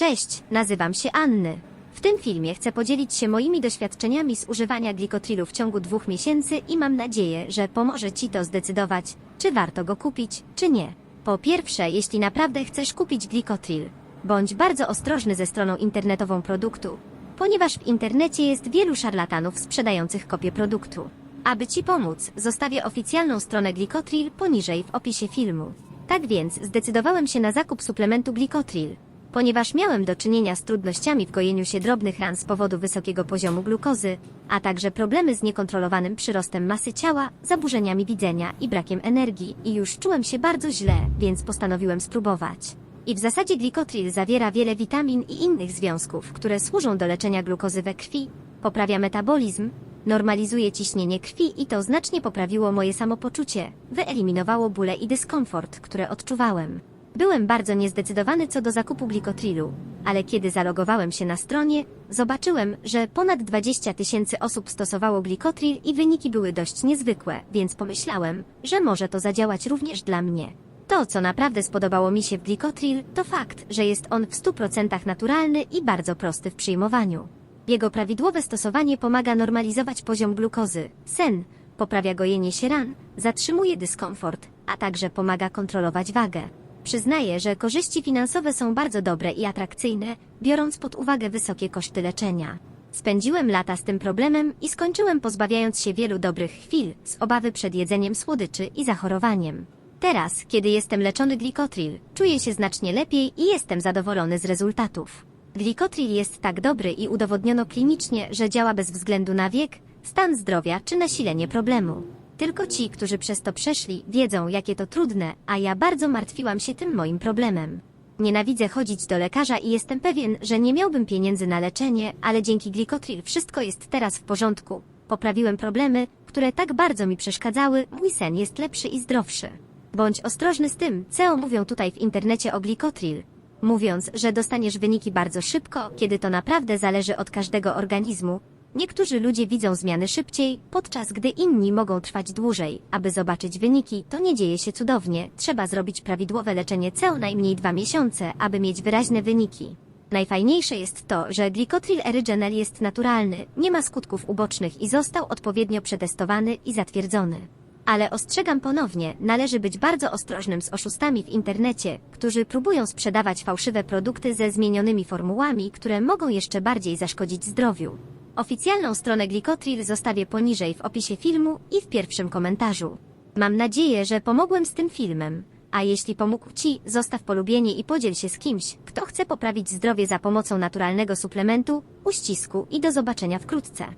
Cześć, nazywam się Anny. W tym filmie chcę podzielić się moimi doświadczeniami z używania glikotrilu w ciągu dwóch miesięcy i mam nadzieję, że pomoże Ci to zdecydować, czy warto go kupić, czy nie. Po pierwsze, jeśli naprawdę chcesz kupić glikotril, bądź bardzo ostrożny ze stroną internetową produktu, ponieważ w internecie jest wielu szarlatanów sprzedających kopie produktu. Aby Ci pomóc, zostawię oficjalną stronę glikotril poniżej w opisie filmu. Tak więc zdecydowałem się na zakup suplementu glikotril, ponieważ miałem do czynienia z trudnościami w gojeniu się drobnych ran z powodu wysokiego poziomu glukozy, a także problemy z niekontrolowanym przyrostem masy ciała, zaburzeniami widzenia i brakiem energii i już czułem się bardzo źle, więc postanowiłem spróbować. I w zasadzie glikotril zawiera wiele witamin i innych związków, które służą do leczenia glukozy we krwi, poprawia metabolizm, normalizuje ciśnienie krwi i to znacznie poprawiło moje samopoczucie, wyeliminowało bóle i dyskomfort, które odczuwałem. Byłem bardzo niezdecydowany co do zakupu glikotrilu, ale kiedy zalogowałem się na stronie, zobaczyłem, że ponad 20 tysięcy osób stosowało glikotril i wyniki były dość niezwykłe, więc pomyślałem, że może to zadziałać również dla mnie. To, co naprawdę spodobało mi się w glikotril, to fakt, że jest on w 100% naturalny i bardzo prosty w przyjmowaniu. Jego prawidłowe stosowanie pomaga normalizować poziom glukozy, sen, poprawia gojenie się ran, zatrzymuje dyskomfort, a także pomaga kontrolować wagę. Przyznaję, że korzyści finansowe są bardzo dobre i atrakcyjne, biorąc pod uwagę wysokie koszty leczenia. Spędziłem lata z tym problemem i skończyłem pozbawiając się wielu dobrych chwil z obawy przed jedzeniem słodyczy i zachorowaniem. Teraz, kiedy jestem leczony glikotril, czuję się znacznie lepiej i jestem zadowolony z rezultatów. Glikotril jest tak dobry i udowodniono klinicznie, że działa bez względu na wiek, stan zdrowia czy nasilenie problemu. Tylko ci, którzy przez to przeszli, wiedzą, jakie to trudne, a ja bardzo martwiłam się tym moim problemem. Nienawidzę chodzić do lekarza i jestem pewien, że nie miałbym pieniędzy na leczenie, ale dzięki glikotril wszystko jest teraz w porządku. Poprawiłem problemy, które tak bardzo mi przeszkadzały, mój sen jest lepszy i zdrowszy. Bądź ostrożny z tym, co mówią tutaj w internecie o glikotril. Mówiąc, że dostaniesz wyniki bardzo szybko, kiedy to naprawdę zależy od każdego organizmu. Niektórzy ludzie widzą zmiany szybciej, podczas gdy inni mogą trwać dłużej. Aby zobaczyć wyniki, to nie dzieje się cudownie. Trzeba zrobić prawidłowe leczenie co najmniej dwa miesiące, aby mieć wyraźne wyniki. Najfajniejsze jest to, że glikotril erygenel jest naturalny, nie ma skutków ubocznych i został odpowiednio przetestowany i zatwierdzony. Ale ostrzegam ponownie, należy być bardzo ostrożnym z oszustami w internecie, którzy próbują sprzedawać fałszywe produkty ze zmienionymi formułami, które mogą jeszcze bardziej zaszkodzić zdrowiu. Oficjalną stronę Glikotril zostawię poniżej w opisie filmu i w pierwszym komentarzu. Mam nadzieję, że pomogłem z tym filmem. A jeśli pomógł Ci, zostaw polubienie i podziel się z kimś, kto chce poprawić zdrowie za pomocą naturalnego suplementu, uścisku i do zobaczenia wkrótce.